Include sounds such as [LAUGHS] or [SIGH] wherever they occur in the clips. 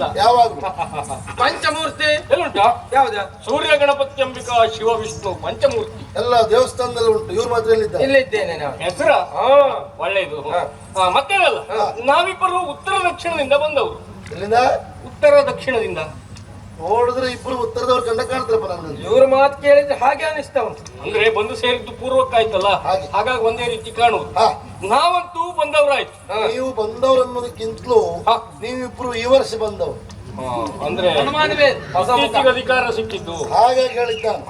ಚಂದ ಯಾವಾಗ್ಲೂ ಪಂಚಮೂರ್ತಿ? ಎಲ್ಲುಂಟಾ ಯಾವ್ದ? ಸೂರ್ಯ ಗಣಪತಿ ಅಂಬಿಕಾ ಶಿವ ವಿಷ್ಣು ಪಂಚಮೂರ್ತಿ. ಎಲ್ಲ ದೇವಸ್ಥಾನದಲ್ಲಿ ಉಂಟು. ಇವ್ರ ಮಾತ್ರ ಎಲ್ಲಿದ್ದಾರೆ? ಇಲ್ಲಿದ್ದೇನೆ ನಾನು. ಹೆಸರ? ಹಾ, ಮತ್ತೇನಲ್ಲ? ನಾವಿಬ್ಬರು ಉತ್ತರ ದಕ್ಷಿಣದಿಂದ ಬಂದವರು. ಇಲ್ಲಿಂದ ಉತ್ತರ ದಕ್ಷಿಣದಿಂದ. ನೋಡಿದ್ರೆ ಇಬ್ಬರು ಉತ್ತರದವ್ರು ಕಂಡ ಕಾಣ್ತಾರಪ್ಪ ಇವ್ರ ಮಾತು ಕೇಳಿದ್ರೆ ಹಾಗೆ ಅನಿಸ್ತಾ ಉಂಟು. ಅಂದ್ರೆ ಬಂದು ಸೇರಿದ್ದು ಪೂರ್ವಕ್ಕಾಯ್ತಲ್ಲ? ಹಾಗೆ. ಹಾಗಾಗಿ ಒಂದೇ ರೀತಿ ಕಾಣುವುದು. ನಾವಂತೂ ಬಂದವರಾಯ್ತು. ನೀವು ಬಂದವ್ರು ಅನ್ನೋದಕ್ಕಿಂತಲೂ. ನೀವಿಬ್ರು ಈ ವರ್ಷ ಬಂದವರು. ಅಂದ್ರೆ. ಇತ್ತೀಚೆಗೆ ಅಧಿಕಾರ ಸಿಕ್ಕಿದ್ದು. ಹಾಗಾಗಿ ಹೇಳಿದ್ದಾನೆ.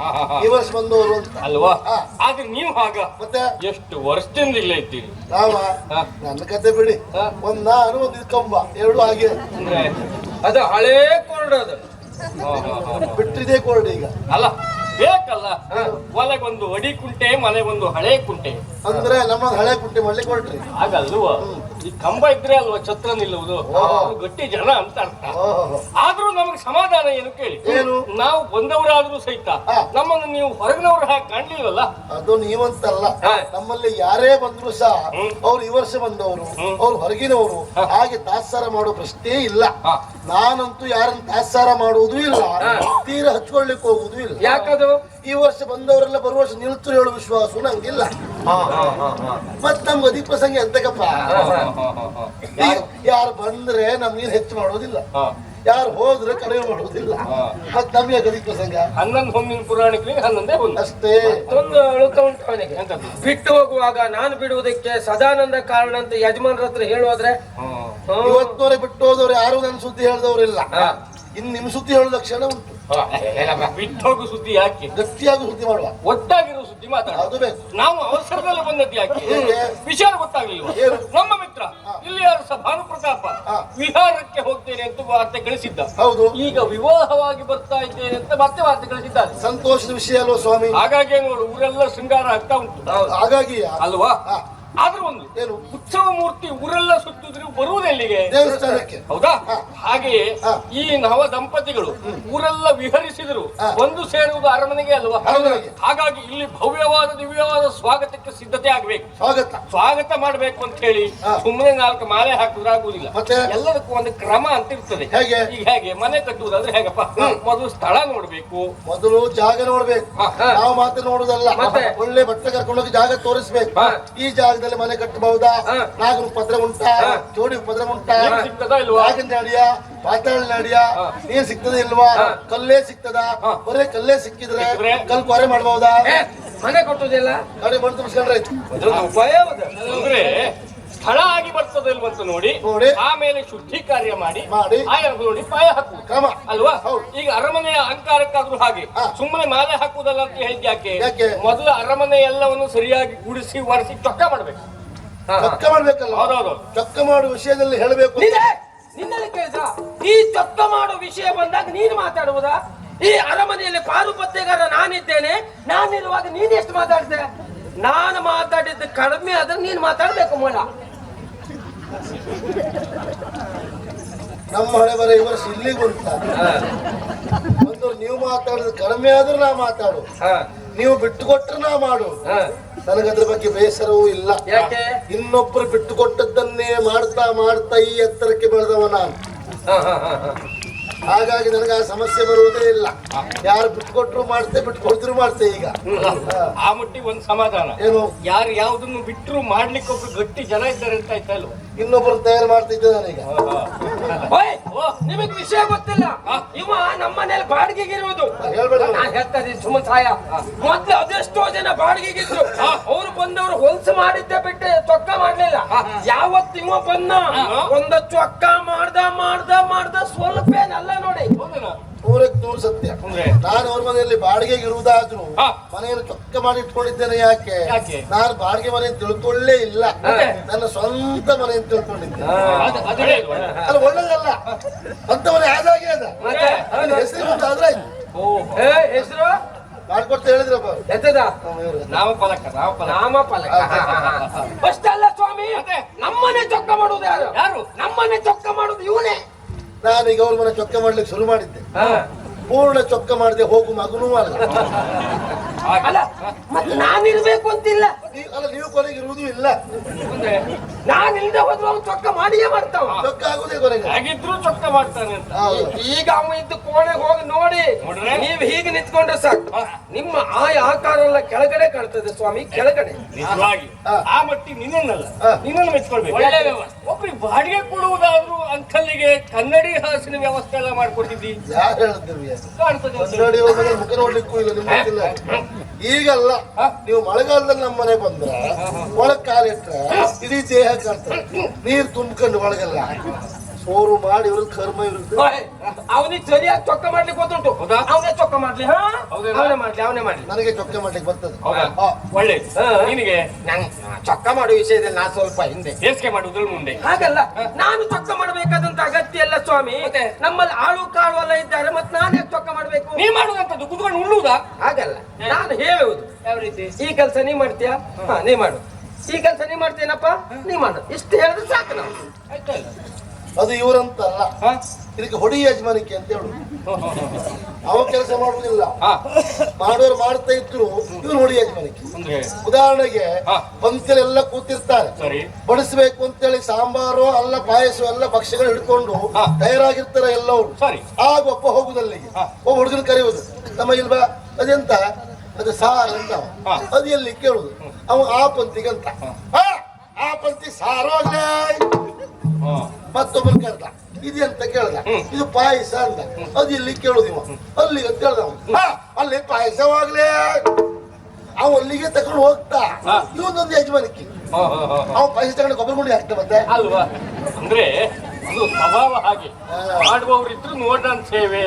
ಈ ವರ್ಷ ಬಂದವರು ಅಂತ. ಅಲ್ವಾ? ಹಾ. ಆದ್ರೆ ನೀವು ಹಾಗ ಮತ್ತೆ? ಎಷ್ಟು ವರ್ಷದಿಂದ ಇಲ್ಲೇ ಇದ್ದೀರಿ? ರಾಮ ಹಾ. ನನ್ನ ಕತೆ ಬಿಡಿ. ಹಾ. ಒಂದ್ ನಾನು ಒಂದ್ ಇದು ಕಂಬ ಎರಡು ಹಾಗೆ. ಅಂದ್ರೆ ಅದು ಹಳೇ ಕೋರ್ಡ್ ಅದು. ಹಾ, ಹಾ, ಹಾ, ಹಾ. ಬಿಟ್ಟಿದೆ ಕೋರ್ಡ್ ಈಗ. ಅಲ್ಲ ಬೇಕಲ್ಲ? ಒಲೆಗೊಂದು ಅಡಿ ಕುಂಟೆ ಮನೆಗೊಂದು ಹಳೆ ಕುಂಟೆ. ಅಂದ್ರೆ ನಮ್ಮ ಹಳೆ ಕುಂಟೆ ಮಾಡ್ಲಿಕ್ಕೆ ಹೊರಟ್ರಿ. ಹಾಗಲ್ವಾ? ಈ ಕಂಬ ಇದ್ರೆ ಅಲ್ವಾ ಛತ್ರ ನಿಲ್ಲುವುದು? ಗಟ್ಟಿ ಜನ ಅಂತ ಅರ್ಥ. ಆದ್ರೂ ನಮಗೆ ಸಮಾಧಾನ ಏನು ಕೇಳಿ? ಏನು? ನಾವು ಬಂದವರಾದ್ರೂ ಸಹಿತ. ನಮ್ಮನ್ನು ನೀವು ಹೊರಗಿನವ್ರು ಹಾಗೆ ಕಾಣ್ಲಿಲ್ವಲ್ಲ? ಅದು ನೀವಂತಲ್ಲ. ನಮ್ಮಲ್ಲಿ ಯಾರೇ ಬಂದ್ರು ಸಹ. ಅವ್ರು ಈ ವರ್ಷ ಬಂದವರು. ಅವ್ರು ಹೊರಗಿನವರು. ಹಾಗೆ ತಾತ್ಸಾರ ಮಾಡೋ ಪ್ರಶ್ನೆ ಇಲ್ಲ. ನಾನಂತೂ ಯಾರನ್ನು ತಾತ್ಸಾರ ಮಾಡುವುದು ಇಲ್ಲ. ತೀರ ಹಚ್ಕೊಳ್ಲಿಕ್ಕೆ ಹೋಗುದು ಇಲ್ಲ. ಯಾಕದು? ಈ ವರ್ಷ ಬಂದವರೆಲ್ಲ ಬರುವ ವರ್ಷ ನಿಲ್ತು ಹೇಳೋ ವಿಶ್ವಾಸ ನಂಗಿಲ್ಲ. ಮತ್ ನಮ್ಗೆ ಅಧಿಕ ಪ್ರಸಂಗ ಎಂತಕಪ್ಪ? ಯಾರು ಬಂದ್ರೆ ನಮ್ಗೇನು ಹೆಚ್ಚು ಮಾಡೋದಿಲ್ಲ. ಹಾ. ಯಾರು ಹೋದ್ರೆ ಕಡಿಮೆ ಮಾಡೋದಿಲ್ಲ. ಹಾ. ಮತ್ ನಮ್ಗೆ ಅಧಿಕ ಪ್ರಸಂಗ ಹನ್ನೊಂದು ಹೊಮ್ಮಿನ ಪುರಾಣಿಕರಿಗೆ ಹನ್ನೊಂದೇ ಒಂದು ಅಷ್ಟೇ. ಒಂದು ಅಳುಕ ಉಂಟು ಅವನಿಗೆ. ಬಿಟ್ಟು ಹೋಗುವಾಗ ನಾನು ಬಿಡುವುದಕ್ಕೆ ಸದಾನಂದ ಕಾರಣ ಅಂತ ಯಜಮಾನ್ರ ಹತ್ರ ಹೇಳುವಾದ್ರೆ ಇವತ್ತೋರೆ ಬಿಟ್ಟು ಹೋದವ್ರು ಯಾರು? ನನ್ನ ಸುದ್ದಿ ಹೇಳ್ದವ್ರಿಲ್ಲ. ಇನ್ ನಿಮ್ ಸುದ್ದಿ ಹೇಳೋ ಕ್ಷಣ ಉಂಟು. ಬಿಟ್ಟು ಹೋಗು ಸುದ್ದಿ ಯಾಕೆ? ಗಟ್ಟಿಯಾಗಿ ಸುದ್ದಿ ಮಾಡುವ. ಒಟ್ಟಾಗಿರೋ ಸುದ್ದಿ ಮಾತಾಡ. ಅದು ಬೇಕು ನಾವು ಅವಸರದಲ್ಲಿ ಬಂದದ್ದು ಯಾಕೆ? ಹೇಗೆ? ವಿಚಾರ ಗೊತ್ತಾಗ್ಲಿಲ್ಲ ಏನು? ನಮ್ಮ ಮಿತ್ರ ಇಲ್ಲಿ ಯಾರು ಸಹ ಭಾನುಪ್ರತಾಪ ಹಾ. ವಿಹಾರಕ್ಕೆ ಹೋಗ್ತೇನೆ ಅಂತ ವಾರ್ತೆ ಕಳಿಸಿದ್ದ. ಹೌದು. ಈಗ ವಿವಾಹವಾಗಿ ಬರ್ತಾ ಇದ್ದೇನೆ ಅಂತ ಮತ್ತೆ ವಾರ್ತೆ ಕಳಿಸಿದ್ದಾರೆ. ಸಂತೋಷದ ವಿಷಯ ಅಲ್ವಾ ಸ್ವಾಮಿ? ಹಾಗಾಗಿ ನೋಡು ಊರೆಲ್ಲ ಶೃಂಗಾರ ಆಗ್ತಾ ಉಂಟು. ಹಾಗಾಗಿ ಅಲ್ವಾ. ಆದ್ರೂ ಒಂದು ಏನು? ಉತ್ಸವ ಮೂರ್ತಿ ಊರೆಲ್ಲ ಸುತ್ತಿದ್ರು ಬರುವುದೆಲ್ಲಿಗೆ ದೇವಸ್ಥಾನಕ್ಕೆ. ಹೌದಾ. ಹಾಗೆಯೇ ಈ ನವ ದಂಪತಿಗಳು ಊರೆಲ್ಲ ವಿಹರಿಸಿದ್ರು. ಒಂದು ಸೇರುವುದು ಅರಮನೆಗೆ ಅಲ್ವಾ. ಹಾಗಾಗಿ ಇಲ್ಲಿ ಭವ್ಯವಾದ ದಿವ್ಯವಾದ ಸ್ವಾಗತಕ್ಕೆ ಸಿದ್ಧತೆ ಆಗ್ಬೇಕು. ಸ್ವಾಗತ. ಸ್ವಾಗತ ಮಾಡ್ಬೇಕು ಅಂತ ಹೇಳಿ. ಸುಮ್ಮನೆ ನಾಲ್ಕು ಮಾಲೆ ಹಾಕಿದ್ರೆ ಆಗುದಿಲ್ಲ ಮತ್ತೆ? ಎಲ್ಲದಕ್ಕೂ ಒಂದು ಕ್ರಮ ಅಂತ ಇರ್ತದೆ. ಹೇಗೆ? ಈಗ ಹೇಗೆ? ಮನೆ ಕಟ್ಟುವುದಾದ್ರೆ ಹೇಗಪ್ಪ? ಮೊದಲು ಸ್ಥಳ ನೋಡ್ಬೇಕು. ಮೊದಲು ಜಾಗ ನೋಡ್ಬೇಕು. ನಾವು ಮಾತ್ರ ನೋಡುದಲ್ಲ ಮತ್ತೆ? ಒಳ್ಳೆ ಬಟ್ಟೆ ಕರ್ಕೊಂಡೋಗಿ ಜಾಗ ತೋರಿಸ್ಬೇಕು. ಈ ಜಾಗದಲ್ಲಿ ಮನೆ ಕಟ್ಟಬಹುದಾ ಹಾ. ನಾಗರ ಪದ್ರ ಉಂಟಾ ಜೋಡಿ ಪದ್ರ ಉಂಟಾ ಸಿಕ್ತದ ಆಗಿನ ಅಡಿಯ ಪಾತಾಳ ಅಡಿಯ ಹಾ. ನೀರ್ ಸಿಗ್ತದೆ ಇಲ್ವಾ. ಕಲ್ಲೇ ಸಿಗ್ತದ ಹಾ. ಬರೇ ಕಲ್ಲೇ ಸಿಕ್ಕಿದ್ರೆ? ಕಲ್ ಕೊರೆ ಮಾಡ್ಬಹುದಾ ಮನೆ ಕೊಟ್ಟುದಿಲ್ಲ ಕಡೆ ಬಂದು ತುಂಬಿಸ್ಕೊಂಡ್ರೆ ಉಪಾಯ ಸ್ಥಳ ಆಗಿ ಬರ್ತದೆ ಇಲ್ವಂತ ನೋಡಿ ನೋಡಿ. ಆಮೇಲೆ ಶುದ್ಧಿ ಕಾರ್ಯ ಮಾಡಿ ಮಾಡಿ. ಆಯ ನೋಡಿ ಪಾಯ ಹಾಕುವುದು ಕ್ರಮ ಅಲ್ವಾ ಹೌದು. ಈಗ ಅರಮನೆಯ ಅಲಂಕಾರಕ್ಕಾದ್ರೂ ಹಾಗೆ. ಸುಮ್ಮನೆ ಮಾಲೆ ಹಾಕುವುದಲ್ಲ ಅಂತ ಹೇಳಿದ್ಯಾಕೆ ಯಾಕೆ? ಮೊದಲು ಅರಮನೆ ಎಲ್ಲವನ್ನು ಸರಿಯಾಗಿ ಗುಡಿಸಿ ಒರೆಸಿ ಚೊಕ್ಕ ಮಾಡ್ಬೇಕು. ಚೊಕ್ಕ ಮಾಡ್ಬೇಕಲ್ಲ? ಹೌದೌದು. ಚೊಕ್ಕ ಮಾಡುವ ವಿಷಯದಲ್ಲಿ ಹೇಳಬೇಕು. ನೀನೇ ನಿನ್ನಲ್ಲಿ ಕೇಳಿದ ಈ ಚೊಕ್ಕ ಮಾಡೋ ವಿಷಯ ಬಂದಾಗ ನೀನು ಮಾತಾಡುವುದಾ? ಈ ಅರಮನೆಯಲ್ಲಿ ಪಾರುಪತ್ಯಗಾರ ನಾನಿದ್ದೇನೆ ನಾನಿರುವಾಗ ನೀನ್ ಎಷ್ಟು ಮಾತಾಡ್ತೆ ನಾನು ಮಾತಾಡಿದ್ದು ಕಡಿಮೆ ಆದ್ರೆ ನೀನು ಮಾತಾಡ್ಬೇಕು ಮೂಲ. ನಮ್ಮ ಹಳೆ ಬರ ಈ ವರ್ಷ ಇಲ್ಲಿಗೆ ಉಂಟು ನೀವು ಮಾತಾಡೋದು ಕಡಿಮೆ ಆದ್ರೂ ನಾ ಮಾತಾಡು ನೀವು ಬಿಟ್ಟು ಕೊಟ್ರೆ ನಾ ಮಾಡು ನನಗದ್ರ ಬಗ್ಗೆ ಬೇಸರವೂ ಇಲ್ಲ. ಯಾಕೆ? ಇನ್ನೊಬ್ಬರು ಬಿಟ್ಟು ಕೊಟ್ಟದ್ದನ್ನೇ ಮಾಡ್ತಾ ಮಾಡ್ತಾ ಈ ಎತ್ತರಕ್ಕೆ ಬೆಳೆದವ ನಾನು. ಹಾಗಾಗಿ ನನಗೆ ಆ ಸಮಸ್ಯೆ ಬರುವುದೇ ಇಲ್ಲ. ಯಾರು ಬಿಟ್ಟು ಕೊಟ್ಟರು ಮಾಡ್ತೆ ಬಿಟ್ಟು ಕೊಡ್ತಿರು ಮಾಡ್ತೆ ಈಗ ಆ ಮುಟ್ಟಿ ಒಂದು ಸಮಾಧಾನ. ಏನು? ಯಾರು ಯಾವ್ದನ್ನು ಬಿಟ್ಟರು ಮಾಡ್ಲಿಕ್ಕೆ ಒಬ್ರು ಗಟ್ಟಿ ಜನ ಇದ್ದಾರೆ ಅಂತ ಆಯ್ತಲ್ಲ ಇನ್ನೊಬ್ರು ತಯಾರು ಮಾಡ್ತಿದ್ದೆ ನಾನೀಗ. ಓಯ್, ನಿಮಗ್ ವಿಷಯ ಗೊತ್ತಿಲ್ಲ. ಇವ ನಮ್ಮನೇಲಿ ಬಾಡಿಗೆಗೆ ಇರುವುದು ಹೇಳ್ಬೇಡ ನಾ ಹೇಳ್ತದೆ ಸುಮ್ಮನೆ ಸಾಯ. ಮೊದ್ಲು ಅದೆಷ್ಟೋ ಜನ ಬಾಡಿಗೆಗಿದ್ರು ಅವ್ರು ಬಂದವರು ಹೊಲ್ಸ ಮಾಡಿದ್ದೆ ಬಿಟ್ಟೆ ಚೊಕ್ಕ ಮಾಡ್ಲಿಲ್ಲ. ಯಾವತ್ತು ಇವ ಬಂದ? ಒಂದ ಚೊಕ್ಕ ಮಾಡ್ದ ಮಾಡ್ದ ಮಾಡ್ದ ಸ್ವಲ್ಪ ಏನಲ್ಲ ನೋಡಿ? ನೂರಕ್ಕೆ ನೂರು ಸತ್ಯ? ನಾನು ಅವ್ರ ಮನೆಯಲ್ಲಿ ಬಾಡಿಗೆಗೆ ಇರುವುದಾದ್ರೂ. ಮನೆಯನ್ನು ಚೊಕ್ಕ ಮಾಡಿ ಇಟ್ಕೊಂಡಿದ್ದೇನೆ ಯಾಕೆ? ನಾನು ಬಾಡಿಗೆ ಮನೆ ತಿಳ್ಕೊಳ್ಳೇ ಇಲ್ಲ? ನನ್ನ ಸ್ವಂತ ಮನೆ ತಿಳ್ಕೊಂಡಿದ್ದೇನೆ ತಿಳ್ಕೊಂಡಿದ್ದೆ. ಅದು- ಒಳ್ಳೇದಲ್ಲ. ಅಂತ ಮನೆ ಆದಾಗೆ ಅದ ಹೆಸರು ಅಂತ ಆದ್ರೆ ಹೆಸರು? ಮಾಡ್ಕೊಡ್ತಾ ಹೇಳಿದ್ರಪ್ಪ. ಎತ್ತದ ನಾಮಫಲಕ ನಾಮಫಲಕ. ನಾಮ ಫಲಕ ನಾಮ ಫಲಕ ನಾಮ ಫಲಕ ಅಷ್ಟಲ್ಲ ಸ್ವಾಮಿ? ನಮ್ಮನೆ ಚೊಕ್ಕ ಮಾಡುದು ಯಾರು? ಯಾರು? ನಮ್ಮನೆ ಚೊಕ್ಕ ಮಾಡುದು ಇವನೇ. ನಾನೀಗ ಈಗ ಮನೆ ಚೊಕ್ಕ ಮಾಡ್ಲಿಕ್ಕೆ ಶುರು ಮಾಡಿದ್ದೆ. ಪೂರ್ಣ ಚೊಕ್ಕ ಮಾಡದೆ ಹೋಗು ಮಗನೂ ಅಲ್ಲ. ನಾನಿರ್ಬೇಕು ಅಂತಿಲ್ಲ. ಅಲ್ಲ ನೀವು ಕೊನೆಗೆ ಇರುವುದೂ ಇಲ್ಲ. ನಾನ್ ಇಲ್ಲದೆ ಹೋದ್ರು ಅವ್ನು ಚೊಕ್ಕ ಮಾಡಿಯೇ ಮಾಡ್ತಾವ. ಚೊಕ್ಕ ಆಗುದೇ ಕೊನೆಗೆ. ಹಾಗಿದ್ರು ಚೊಕ್ಕ ಮಾಡ್ತಾನೆ ಅಂತ. ಹೌದು. ಈಗ ಅವ ಇದ್ದು ಕೋಣೆಗೆ ಹೋಗಿ ನೋಡಿ ನೋಡ್ರೆ? ನೀವ್ ಹೀಗೆ ನಿಂತ್ಕೊಂಡ್ರೆ ಸಾಕು. ನಿಮ್ಮ ಆಯ ಆಕಾರ ಎಲ್ಲ ಕೆಳಗಡೆ ಕಾಣ್ತದೆ ಸ್ವಾಮಿ ಕೆಳಗಡೆ. ನಿಜವಾಗಿ. ಹಾ. ಆ ಮಟ್ಟಿ ನಿನ್ನನ್ನಲ್ಲ. ಹಾ. ನಿನ್ನನ್ನು ಮೆಚ್ಕೊಳ್ಬೇಕು. ಒಳ್ಳೆ ವ್ಯವಸ್ಥೆ. ಒಬ್ರಿಗೆ ಬಾಡಿಗೆ ಕೊಡುವುದಾದ್ರೂ ಅಂಕಲ್ಲಿಗೆ ಕನ್ನಡಿ ಹಾಸಿನ ವ್ಯವಸ್ಥೆ ಎಲ್ಲ ಮಾಡ್ಕೊಟ್ಟಿದ್ದಿ ಯಾರು ಹೇಳಿದ್ರಿ ಕಾಣ್ತದೆ. ಕನ್ನಡಿ ಹೋದ್ರೆ ಮುಖ ನೋಡ್ಲಿಕ್ಕೂ ಇಲ್ಲ ನಿಮ್ಗೆ ಗೊತ್ತಿಲ್ಲ. ಈಗಲ್ಲ ನೀವು ಮಳೆಗಾಲದಲ್ಲಿ ನಮ್ಮ ಮನೆ ಬಂದ್ರೆ ಒಳಗ್ ಕಾಲಿಟ್ರೆ ಇಡೀ ದೇಹ ನೀರ್ ತುಂಬ್ಕೊಂಡು ಒಳಗೆಲ್ಲ ಸೋರು ಮಾಡಿ ಇವ್ರ ಕರ್ಮ ಇರುತ್ತೆ ಅವನಿಗೆ ಸರಿಯಾಗಿ ಚೊಕ್ಕ ಮಾಡ್ಲಿಕ್ಕೆ ಗೊತ್ತುಂಟು? ಅವನೇ ಚೊಕ್ಕ ಮಾಡ್ಲಿ? ಅವನೇ ಮಾಡ್ಲಿ ಅವನೇ ಮಾಡ್ಲಿ. ನನಗೆ ಚೊಕ್ಕ ಮಾಡ್ಲಿಕ್ಕೆ ಬರ್ತದೆ. ಹೌದಾ? ಒಳ್ಳೆ. ನಿನಗೆ? ನಂಗ್ ಚೊಕ್ಕ ಮಾಡುವ ವಿಷಯದಲ್ಲಿ ನಾ ಸ್ವಲ್ಪ ಹಿಂದೆ. ಬೇಸಿಗೆ ಮಾಡುವುದ್ರಲ್ಲಿ ಮುಂದೆ. ಹಾಗಲ್ಲ. ನಾನು ಚೊಕ್ಕ ಮಾಡಬೇಕಾದಂತ ಅಗತ್ಯ ಎಲ್ಲ ಸ್ವಾಮಿ. ನಮ್ಮಲ್ಲಿ ಆಳು ಕಾಳು ಎಲ್ಲ ಇದ್ದಾರೆ ಮತ್ತೆ ನಾನೇ ಚೊಕ್ಕ ಮಾಡ್ಬೇಕು? ನೀ ಮಾಡುವಂತದ್ದು ಕುತ್ಕೊಂಡು ಉಳ್ಳುದಾ ಹಾಗಲ್ಲ. ನಾನು ಹೇಳುವುದು. ಯಾವ ರೀತಿ? ಈ ಕೆಲಸ ನೀ ಮಾಡ್ತೀಯಾ? ಹಾ ನೀ ಮಾಡು. ಈ ಕೆಲಸ ನೀ ಮಾಡ್ತೀನಪ್ಪ ನೀ ಮಾಡು. ಇಷ್ಟು ಹೇಳಿದ್ರೆ ಸಾಕು ನಾವು. ಅದು ಇವರಂತ ಅಲ್ಲ ಇದಕ್ಕೆ ಹೊಡಿ ಯಜಮಾನಿಕೆ ಅಂತ ಹೇಳುದು. ಅವ ಕೆಲಸ ಮಾಡುವುದಿಲ್ಲ. ಮಾಡೋರು ಮಾಡ್ತಾ ಇದ್ರು ಇವ್ರು ಹೊಡಿ ಯಜಮಾನಿಕೆ. ಉದಾಹರಣೆಗೆ. ಪಂಕ್ತಿಲೆಲ್ಲ ಕೂತಿರ್ತಾರೆ. ಬಡಿಸ್ಬೇಕು ಅಂತೇಳಿ ಸಾಂಬಾರು ಅಲ್ಲ ಪಾಯಸ ಎಲ್ಲ ಭಕ್ಷ್ಯಗಳು ಹಿಡ್ಕೊಂಡು. ತಯಾರಾಗಿರ್ತಾರೆ ಎಲ್ಲವರು ಆಗ ಒಪ್ಪ ಹೋಗುದಲ್ಲಿಗೆ. ಒಬ್ಬ ಹುಡುಗನ ಕರೆಯುವುದು ನಮ್ಮ ಇಲ್ವಾ? ಅದೆಂತ? ಅದು ಸಾರ್ ಅಂತ. ಅದು ಎಲ್ಲಿ ಕೇಳುದು ಅವ ಆ ಪಂಕ್ತಿಗೆ ಅಂತ ಆ, ಪಂಕ್ತಿ ಸಾರೋಗ್ಲೇ. ಮತ್ತೊಬ್ಬರು ಕೇಳ್ದ ಇದೆಂತ ಕೇಳ್ದ ಇದು ಪಾಯಸ ಅಂತ ಅದು ಇಲ್ಲಿ ಕೇಳುದು ಅಲ್ಲಿ ಅಲ್ಲಿಗೆ ಅಂತ ಕೇಳ್ದ ಅಲ್ಲಿ ಪಾಯಸವಾಗ್ಲೇ ಅವ ಅಲ್ಲಿಗೆ ತಕೊಂಡು ಹೋಗ್ತಾ. ಇವನೊಂದು ಯಜಮಾನಿಕೆ. ಅವ ಪಾಯಸ ತಗೊಂಡು ಗೊಬ್ಬರ ಗುಂಡಿ ಹಾಕ್ತ ಮತ್ತೆ. ಅಲ್ವಾ? ಅಂದ್ರೆ ಅದು ಸ್ವಭಾವ ಹಾಗೆ. ಮಾಡುವವರು ಮಾಡುವವರಿದ್ರು ನೋಡ್ರಂತ ಸೇವೆ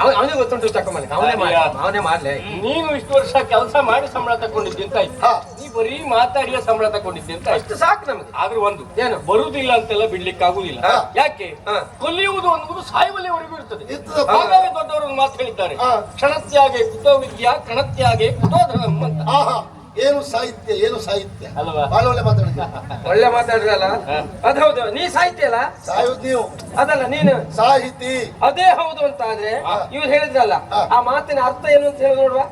ಅವನೇ ಗೊತ್ತುಂಟು ಅವನೇ ಮಾಡಿ ಅವನೇ ಮಾಡ್ಲಿ. ನೀನು ಇಷ್ಟು ವರ್ಷ ಕೆಲಸ ಮಾಡಿ ಸಂಬಳ ತಕೊಂಡಿದ್ದೆ ಅಂತ ಆಯ್ತು. ನೀ ಬರೀ ಮಾತಾಡಿಯ ಸಂಬಳ ತಕೊಂಡಿದ್ದೆ ಅಂತ ಅಷ್ಟು ಸಾಕು ನಮ್ಗೆ. ಆದ್ರೂ ಒಂದು ಏನು? ಬರುವುದಿಲ್ಲ ಅಂತೆಲ್ಲ ಬಿಡ್ಲಿಕ್ಕೆ ಆಗುದಿಲ್ಲ. ಯಾಕೆ. ಕೊಲ್ಲಿಯುವುದು ಅನ್ನುವುದು ಸಾಯುವಲ್ಲಿವರೆಗೂ ಇರ್ತದೆ. ಹಾಗಾಗಿ ದೊಡ್ಡವರು ಮಾತು ಹೇಳಿದ್ದಾರೆ. ಕ್ಷಣತ್ಯಾಗೆ ಕುತೋ ವಿದ್ಯಾ ಕಣತ್ಯಾಗೆ ಕುತೋ ಧರ್ಮ ಅಂತ ಏನು ಸಾಹಿತ್ಯ ಏನು ಸಾಹಿತ್ಯ? ಅಲ್ವಾ? ಬಹಳ ಒಳ್ಳೆ ಮಾತಾಡಿದ್ರಲ್ಲ [LAUGHS] ಒಳ್ಳೆ ಮಾತಾಡಿದ್ರಲ್ಲ? ಹಾ. ಅದ್ ಹೌದು. ನೀ ಸಾಹಿತ್ಯ ಅಲ್ಲ? ನೀವು. ಅದಲ್ಲ ನೀನು. ಸಾಹಿತಿ. ಅದೇ ಹೌದು ಅಂತ ಆದ್ರೆ. ಇವ್ರು ಹೇಳಿದ್ರಲ್ಲ ಆ ಮಾತಿನ ಅರ್ಥ ಏನು ಅಂತ ಹೇಳಿ ನೋಡುವ.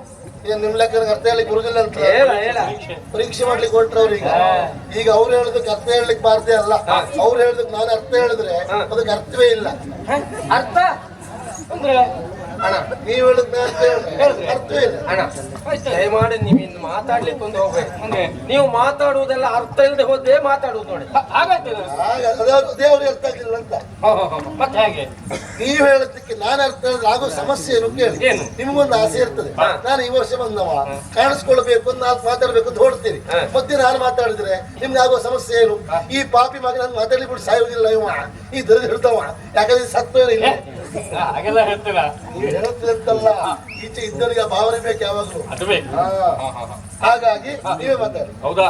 ಏನ್ ನಿಮ್ ಲೆಕ್ಕ ಅರ್ಥ ಹೇಳಲಿಕ್ಕೆ ಬರುದಿಲ್ಲ ಅಂತ ಹೇಳ. ಹೇಳ ಪರೀಕ್ಷೆ. ಮಾಡ್ಲಿಕ್ಕೆ ಹೊರಟ್ರೆ ಅವ್ರಿಗೆ ಈಗ. ಅವ್ರು ಹೇಳೋದಕ್ಕೆ ಅರ್ಥ ಹೇಳಲಿಕ್ಕೆ ಬಾರ್ದೇ ಅಲ್ಲ. ಅವ್ರು ಹೇಳೋದಕ್ಕೆ ನಾನು ಅರ್ಥ ಹೇಳಿದ್ರೆ. ಅದಕ್ಕೆ ಅರ್ಥವೇ ಇಲ್ಲ. ಅರ್ಥ? ಅಂದ್ರೆ ಅಣ್ಣ ನೀವು ಹೇಳಿದ್ರೆ ಇಲ್ಲ. ಅಣ್ಣ. ದಯಮಾಡಿ ನೀವು ಇನ್ನು ಮಾತಾಡ್ಲಿಕ್ಕೆ ಒಂದು ಹೋಗ್ಬೇಕು ಅಂದ್ರೆ ನೀವು ಮಾತಾಡುವುದೆಲ್ಲ ಅರ್ಥ ಇಲ್ಲದೆ ಹೋದ್ರೆ ಮಾತಾಡುವುದು ನೋಡಿ. ಅದೇ ಅರ್ಥ ಆಗ್ಲಿಲ್ಲ ಅಂತ. ಮತ್ತೆ ಹಾಗೆ? ನೀವು ಹೇಳೋದಕ್ಕೆ ನಾನು ಅರ್ಥ ಹೇಳಿದ್ರೆ ಆಗೋ ಸಮಸ್ಯೆ ಏನು ಕೇಳಿ? ನಿಮ್ಗೊಂದು ಆಸೆ ಇರ್ತದೆ. ನಾನು ಈ ವರ್ಷ ಬಂದವ. ಕಾಣಿಸ್ಕೊಳ್ಬೇಕು ಅಂತ ನಾನು ಮಾತಾಡ್ಬೇಕು ಅಂತ ಹೊಡ್ತೀನಿ. ಮತ್ತೆ ನಾನು ಮಾತಾಡಿದ್ರೆ ನಿಮ್ಗೆ ಆಗೋ ಸಮಸ್ಯೆ ಏನು? ಈ ಪಾಪಿ ಮಗ ನಾನು ಮಾತಾಡ್ಲಿಕ್ಕೆ ಬಿಟ್ಟು ಸಾಯೋದಿಲ್ಲ ಇವ. ಈ ದರದ ಇರ್ತಾವ ಯಾಕಂದ್ರೆ ಸತ್ವ ಇಲ್ಲ. ಹಾಗೆಲ್ಲ ಹೇಳ್ತೀರಾ? ಅಂತಲ್ಲ ಈಚೆ ಇದ್ದವರಿಗೆ ಆ ಭಾವನೆ ಬೇಕು ಯಾವಾಗಲೂ. ಅದು ಬೇಕು. ಹಾಗಾಗಿ ನೀವೇ ಮಾತಾಡಿ. ಹೌದಾ?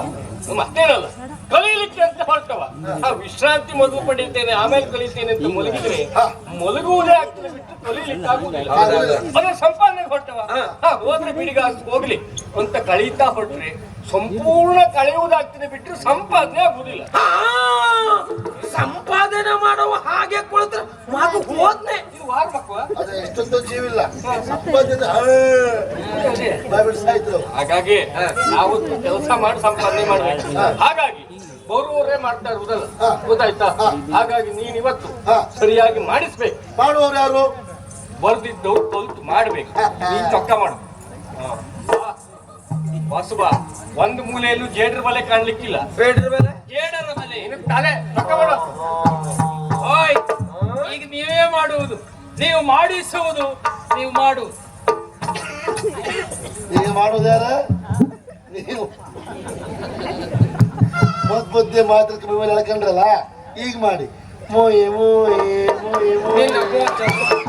ಮತ್ತೇನಲ್ಲ ಕಲೀಲಿಕ್ಕೆ ಅಂತ ಹೊರಟವ. ಆ ವಿಶ್ರಾಂತಿ ಮೊದಲು ಪಡೀತೇನೆ ಆಮೇಲೆ ಕಲಿತೇನೆ ಅಂತ ಮಲಗಿದ್ರೆ ಹಾ. ಮಲಗುವುದೇ ಆಗ್ತದೆ ಬಿಟ್ಟು ಕಲೀಲಿಕ್ಕೆ ಆಗುದಿಲ್ಲ ಸಂಪಾದನೆ ಅದ್ರ ಸಂಪಾದನೆಗೆ ಹೊರಟವ. ಹಾ, ಹೋದ್ರೆ ಬಿಡಿಗ ಹೋಗ್ಲಿ ಅಂತ ಕಳೀತಾ ಹೊರಟ್ರೆ ಸಂಪೂರ್ಣ ಕಳೆಯುವುದಾಗ್ತದೆ ಬಿಟ್ಟರೆ ಸಂಪಾದನೆ ಆಗುದಿಲ್ಲ ಆ, ಸಂಪಾದನೆ ಮಾಡುವ ಹಾಗೆ ಕುಳಿತ್ರ ಮಾತು ಮಕ್ಕಳ ಅದೇ ಎಷ್ಟೊಂದು ಜೀವಿಲ್ಲ. ಸಾಯ್ತು. ಹಾಗಾಗಿ ನಾವು ಕೆಲಸ ಮಾಡಿ ಸಂಪಾದನೆ ಮಾಡಬೇಕು. ಹಾಗಾಗಿ ಬರುವವರೇ ಮಾಡ್ತಾ ಇರುವುದಲ್ಲ ಹಾ. ಗೊತ್ತಾಯ್ತಾ? ಹಾ. ಹಾಗಾಗಿ ನೀನ್ ಇವತ್ತು ಹಾ. ಸರಿಯಾಗಿ ಮಾಡಿಸ್ಬೇಕು. ಮಾಡುವವರು ಯಾರು? ಬರ್ದಿದ್ದವ್ರು ಕಲ್ತು ಮಾಡ್ಬೇಕು. ನೀನ್ ಚೊಕ್ಕ ಮಾಡು. ವಾಸುಬ ಒಂದು ಮೂಲೆಯಲ್ಲೂ ಜೇಡ್ರ ಬಲೆ ಕಾಣ್ಲಿಕ್ಕಿಲ್ಲ. ಬೇಡ್ರ ಬಲೆ? ಜೇಡರ ಬಲೆ. ಇನ್ನು ತಲೆ ಚೊಕ್ಕ ಮಾಡು. ಓಯ್ ಈಗ ನೀವೇ ಮಾಡುವುದು. ನೀವು ಮಾಡಿಸುವುದು ನೀವು ಮಾಡು. ನೀವು ಮಾಡುವುದಾರ ನೀವು. ಮೊದ್ ಮಾತ್ರ ಮಾತ್ರಕ್ಕೆ ಹೇಳ್ಕೊಂಡ್ರಲ್ಲ ಈಗ ಮಾಡಿ. ಮೋಯೆ ಮೋಯೆ ಮೋಯೆ ಮೋಯೆ.